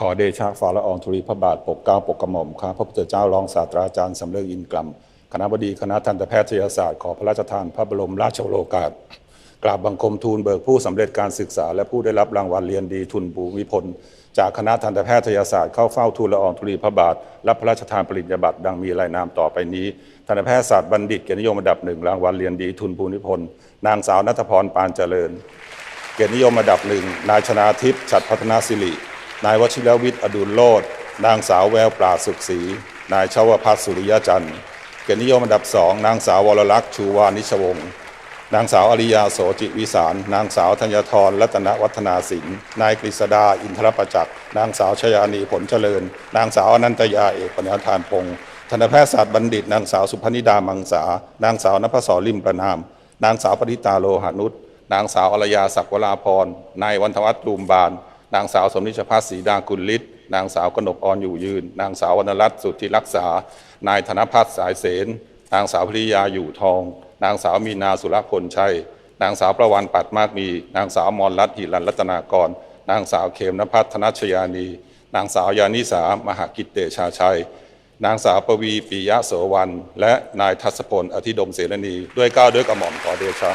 ขอเดชะฝ่าละอองธุลีพระบาทปกเกล้าปกกระหม่อมข้าพระพุทธเจ้ารองศาสตราจารย์สำเริงอินกลัมคณะบดีคณะทันตแพทยศาสตร์ขอพระราชทานพระบรมราชโองการกราบบังคมทูลเบิกผู้สำเร็จการศึกษา และผู้ได้รับรางวัลเรียนดีทุนภูมิพล จากคณะทันตแพทยศาสตร์เข้าเฝ้าทูลละอองธุลีพระบาทรับพระราชทานปริญญาบัตรดังมีรายนามต่อไปนี้ทันตแพทยศาสตร์บัณฑิตเกียรตินิยมอันดับหนึ่งรางวัลเรียนดีทุนภูมิพล นางสาวนัทพรปานเจริญ เกียรตินิยมอันดับหนึ่งนายชนาทิพย์ฉัตรพัฒนาสิริ นายวชิรวิทย์อดุลโลดนางสาวแววปราศสุขศรีนายชาวพัฒน์สุริยจันทร์เกียรตินิยมอันดับสองนางสาววรลักษณ์ชูวานิชวงศ์นางสาวอริยาโสจิวิสาร นางสาวธัญทรรัตนวัฒนาสินนายกฤษดาอินทรประจักษ์นางสาวชยานีผลเจริญ นางสาวอนันตยาเอกปัญญาทานพงศ์ทันตแพทยศาสตร์บัณฑิต นางสาวสุพนิดามังสา นางสาวนภศริมประนาม นางสาวปริตาโลหานุชนางสาวอรยาศักวราพรนายวันทวัฒน์ตูมบาน นางสาวสมนิชพัฒน์ศรีดากุลฤทธิ์นางสาวกนกอ่อนอยู่ยืน นางสาววรรณรัตน์สุทธิรักษา นายธนพัฒน์สายเสนนางสาวภริยาอยู่ทอง นางสาวมีนาสุรพลชัย นางสาวประวันปัดมากมี นางสาวมรรัตน์หิรันรัตนากร นางสาวเขมนภัทรธนชยานี นางสาวยานิสามหากิจเตชาชัย นางสาวปวีปิยะโสวันและนายทัศพลอธิดมเสรณี ด้วยเกล้าวด้วยกระหม่อมขอเดชะ